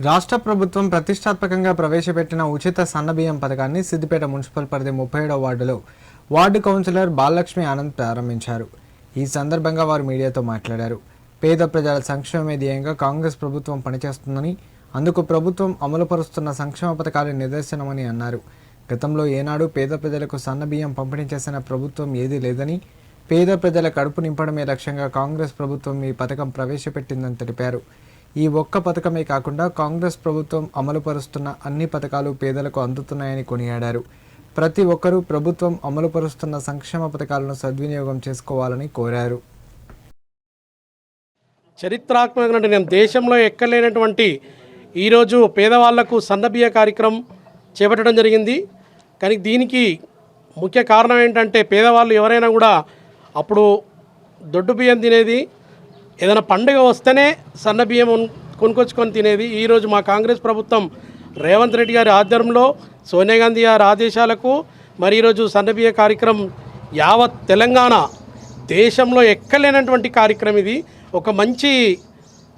రాష్ట్ర ప్రభుత్వం ప్రతిష్టాత్మకంగా ప్రవేశపెట్టిన ఉచిత సన్నబియ్యం పథకాన్ని సిద్దిపేట మున్సిపల్ పరిధి ముప్పై ఏడవ వార్డులో వార్డు కౌన్సిలర్ బాలలక్ష్మి ఆనంద్ ప్రారంభించారు. ఈ సందర్భంగా వారు మీడియాతో మాట్లాడారు. పేద ప్రజల సంక్షేమమే ధ్యేయంగా కాంగ్రెస్ ప్రభుత్వం పనిచేస్తుందని అందుకు ప్రభుత్వం అమలుపరుస్తున్న సంక్షేమ పథకాలు నిదర్శనమని అన్నారు. గతంలో ఏనాడు పేద ప్రజలకు సన్నబియ్యం పంపిణీ చేసిన ప్రభుత్వం ఏదీ లేదని పేద ప్రజల కడుపు నింపడమే లక్ష్యంగా కాంగ్రెస్ ప్రభుత్వం ఈ పథకం ప్రవేశపెట్టిందని తెలిపారు. ఈ ఒక్క పథకమే కాకుండా కాంగ్రెస్ ప్రభుత్వం అమలుపరుస్తున్న అన్ని పథకాలు పేదలకు అందుతున్నాయని కొనియాడారు. ప్రతి ఒక్కరూ ప్రభుత్వం అమలుపరుస్తున్న సంక్షేమ పథకాలను సద్వినియోగం చేసుకోవాలని కోరారు. చరిత్రాత్మకమైన నేను దేశంలో ఎక్కలేనటువంటి ఈరోజు పేదవాళ్ళకు సన్నబియ్య కార్యక్రమం చేపట్టడం జరిగింది. కానీ దీనికి ముఖ్య కారణం ఏంటంటే పేదవాళ్ళు ఎవరైనా కూడా అప్పుడు దొడ్డు బియ్యం తినేది ఏదైనా పండుగ వస్తేనే సన్నబియ్యం కొనుకొచ్చుకొని తినేది. ఈరోజు మా కాంగ్రెస్ ప్రభుత్వం రేవంత్ రెడ్డి గారి ఆధ్వర్యంలో సోనియా గాంధీ గారి ఆదేశాలకు మరి ఈరోజు సన్నబియ్య కార్యక్రమం యావత్ తెలంగాణ దేశంలో ఎక్కలేనటువంటి కార్యక్రమం ఇది. ఒక మంచి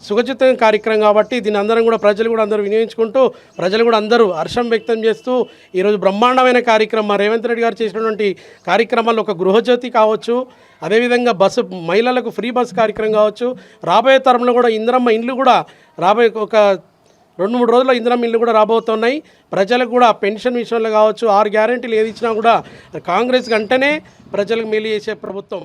సుఖచితం కార్యక్రమం కాబట్టి దీన్ని అందరం కూడా ప్రజలు కూడా అందరూ వినియోగించుకుంటూ ప్రజలు కూడా అందరూ హర్షం వ్యక్తం చేస్తూ ఈరోజు బ్రహ్మాండమైన కార్యక్రమం రేవంత్ రెడ్డి గారు చేసినటువంటి కార్యక్రమాల్లో ఒక గృహజ్యోతి కావచ్చు అదేవిధంగా బస్సు మహిళలకు ఫ్రీ బస్సు కార్యక్రమం కావచ్చు రాబోయే తరంలో కూడా ఇందిరమ్మ ఇండ్లు కూడా రాబోయే ఒక రెండు మూడు రోజుల్లో ఇందిరమ్మ ఇల్లు కూడా రాబోతున్నాయి. ప్రజలకు కూడా పెన్షన్ విషయంలో కావచ్చు ఆరు గ్యారెంటీలు ఏది ఇచ్చినా కూడా కాంగ్రెస్ గంటనే ప్రజలకు మేలు చేసే ప్రభుత్వం.